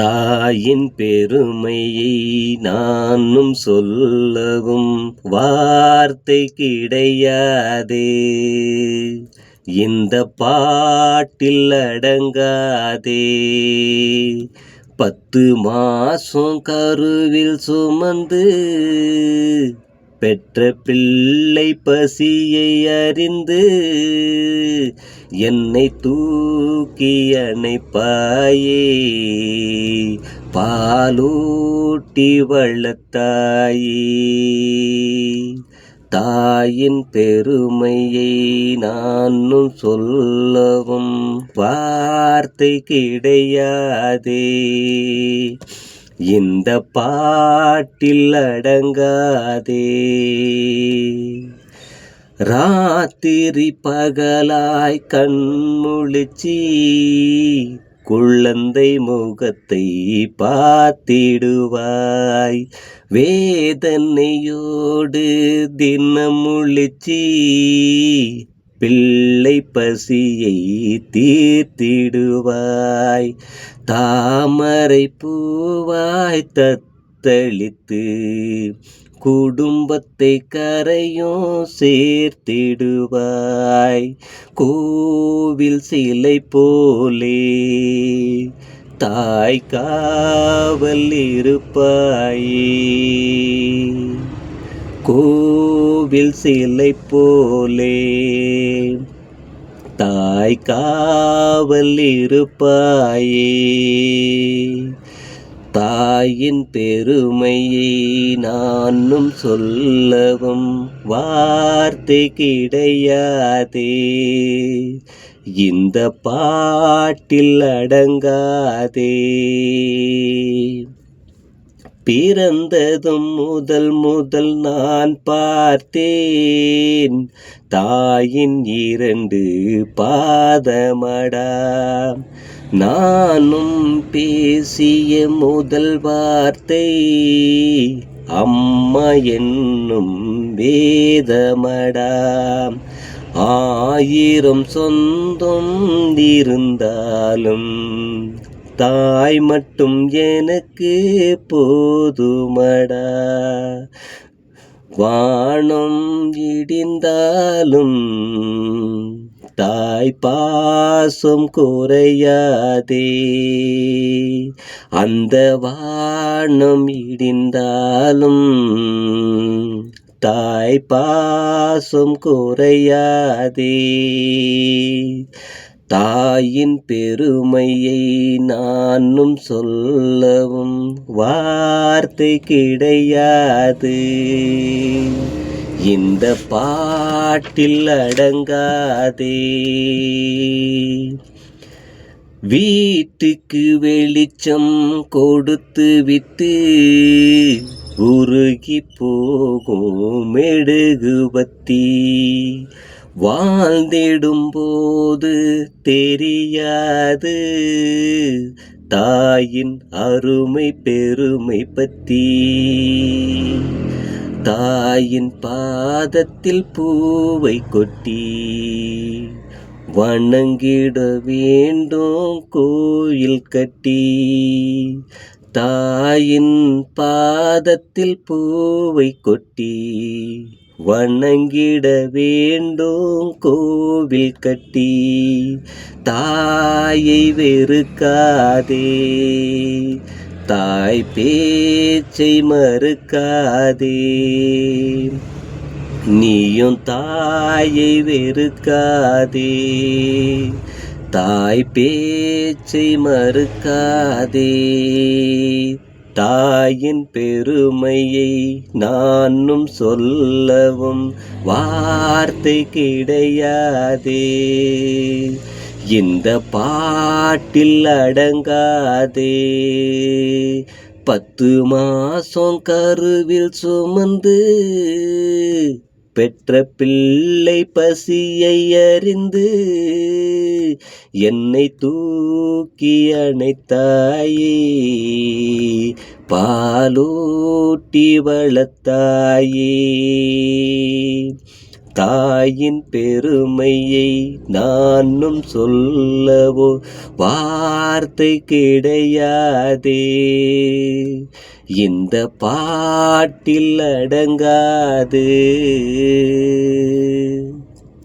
தாயின் பெருமையை நானும் சொல்லவும் வார்த்தை கிடையாதே. இந்த பாட்டில் அடங்காதே. பத்து மாசம் கருவில் சுமந்து பெற்ற பிள்ளை பசியை அறிந்து என்னை தூக்கி அணைப்பாயே. பாலூட்டி வளர்த்தாயே. தாயின் பெருமையை நானும் சொல்லவும் வார்த்தை கிடையாதே. இந்த பாட்டில் அடங்காதே. ராத்திரி பகலாய் கண்முழிச்சி குழந்தை முகத்தை பார்த்திடுவாய். வேதனையோடு தினம் முழிச்சி பிள்ளை பசியை தீர்த்திடுவாய். தாமரை பூவாய் தத்தளித்து குடும்பத்தை கரையும் சேர்த்திடுவாய். கோவில் சிலை போலே தாய் காவல் இருப்பாயே. கோவில் சிலை போலே தாய் காவல் இருப்பாயே. தாயின் பெருமையை நானும் சொல்லவும் வார்த்தை கிடையாதே. இந்த பாட்டில் அடங்காதே. பிறந்ததும் முதல் முதல் நான் பார்த்தேன். தாயின் இரண்டு பாதமடா. நானும் பேசிய முதல் வார்த்தை அம்மா என்னும் வேதமடா. ஆயிரம் சொந்தம் இருந்தாலும் தாய் மட்டும் எனக்கு போதுமடா. வானம் இடிந்தாலும் தாய் பாசம் குறையாதே. அந்த வானம் இடிந்தாலும் தாய் பாசம் குறையாதே. தாயின் பெருமையை நானும் சொல்லவும் வார்த்தை கிடையாது. இந்த பாட்டில் அடங்காதே. வீட்டுக்கு வெளிச்சம் கொடுத்து விட்டு உருகி போகும் மெழுகுபத்தி வாழ்ந்திடும் போது தெரியாது. தாயின் அருமை பெருமை பற்றி தாயின் பாதத்தில் பூவை கொட்டி வணங்கிட வேண்டும் கோயில் கட்டி. தாயின் பாதத்தில் பூவை கொட்டி. வணங்கிட வேண்டும் கோவில் கட்டி. தாயை வெறுக்காதே. தாய் பேச்சை மறுக்காதே. நீயும் தாயை வெறுக்காதே. தாய் பேச்சை மறுக்காதே. தாயின் பெருமையை நானும் சொல்லவும் வார்த்தை கிடையாதே. இந்த பாட்டில் அடங்காதே. பத்து மாசம் கருவில் சுமந்து பெற்ற பிள்ளை பசியை அறிந்து என்னை தூக்கி அணைத்தாயே. பாலூட்டி வளர்த்தாயே. தாயின் பெருமையை நானும் சொல்லவோ? வார்த்தை கிடையாதே இந்த பாட்டில் அடங்காது.